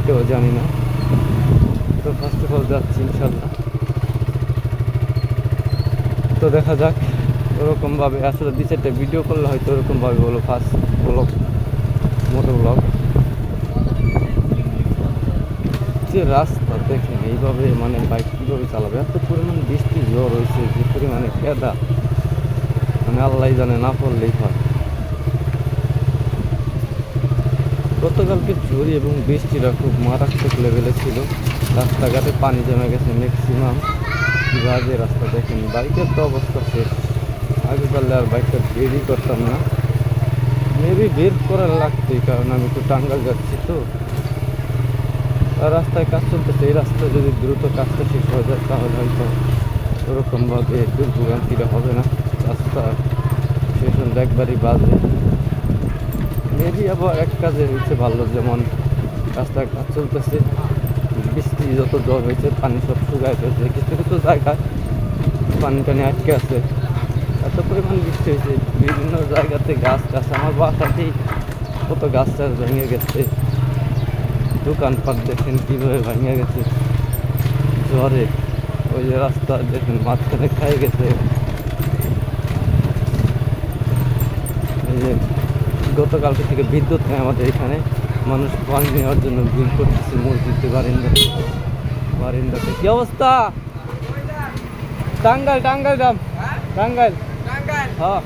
ওইটাও জানি না। তো ফার্স্ট অফ অল যাচ্ছি ইনশাল্লাহ। তো দেখা যাক, ওরকমভাবে আসলে দু চারটা ভিডিও করলে হয়তো ওরকমভাবে বলো ফার্স্ট ব্লগ মোটো ব্লগ যে রাস্তা দেখেন, এইভাবে মানে বাইক কীভাবে চালাবে? এত পরিমাণ বৃষ্টি জ্বর হয়েছে যে পরিমাণে কেদা মানে আল্লাহ জানে, না পড়লেই হয়। গতকালকে ঝড়ি এবং বৃষ্টিটা খুব মারাত্মক লেভেলে ছিল। রাস্তাঘাটে পানি জমে গেছে ম্যাক্সিমাম বাজে রাস্তা দেখেন? বাইকের তো অবস্থা শেষ। আগে পারলে আর বাইকটা বেরই করতাম না। মেবি বের করার লাগতোই কারণ আমি একটু টাঙ্গাল যাচ্ছি তো। আর রাস্তায় কাজ চলতেছে, এই রাস্তায় যদি দ্রুত কাজটা শেষ হয়ে যায়, তাহলে হয়তো ওরকমভাবে দুর্ভোগান্তিটা হবে না। রাস্তা হলে একবারই বাজে। মেবি আবার এক কাজে হয়েছে ভালো, যেমন রাস্তায় কাজ চলতেছে, বৃষ্টি যত জল হয়েছে, পানি সব শুকায় ফেলছে, কিছু কিছু জায়গায় পানি টানি আটকে আছে। এত পরিমাণ বৃষ্টি হয়েছে, বিভিন্ন জায়গাতে গাছ টাছ আমার বাসাতেই কত গাছ টাছ ভেঙে গেছে। দোকানপাট দেখেন কীভাবে ভেঙে গেছে। জ্বরে, ওই যে রাস্তা দেখেন, মাঝখানে খাই গেছে। গতকালকে থেকে বিদ্যুৎ নেই আমাদের এখানে। মানুষ পানি নেওয়ার জন্য ভিড় করতেছে, মসজিদে, বারিন্দাতে। বারিন্দাতে। কি অবস্থা? টাঙ্গাইল টাঙ্গাইল দাম টাঙ্গাইল। হ্যাঁ।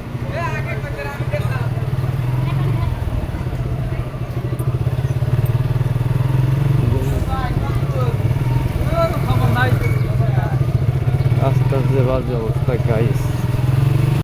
আস্তে আস্তে বাজে অবস্থা গাইস